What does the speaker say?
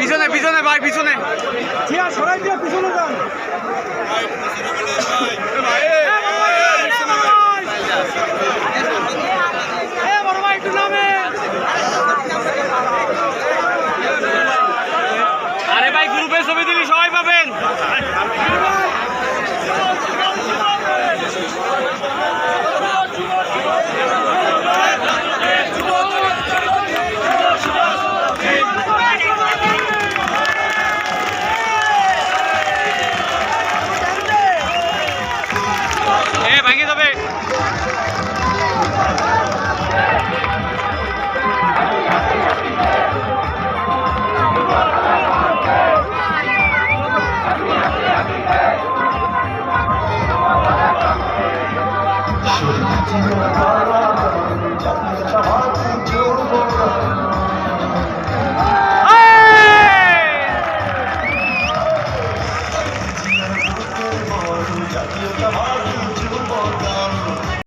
পিছনে পিছনে পিছনে ভাই, পিছনে। সরাই দিয়ে পিছনে যান আরে ভাই গ্রুপে ছবি দিলি সবাই পাবেন। ভাঙে যাবে এই!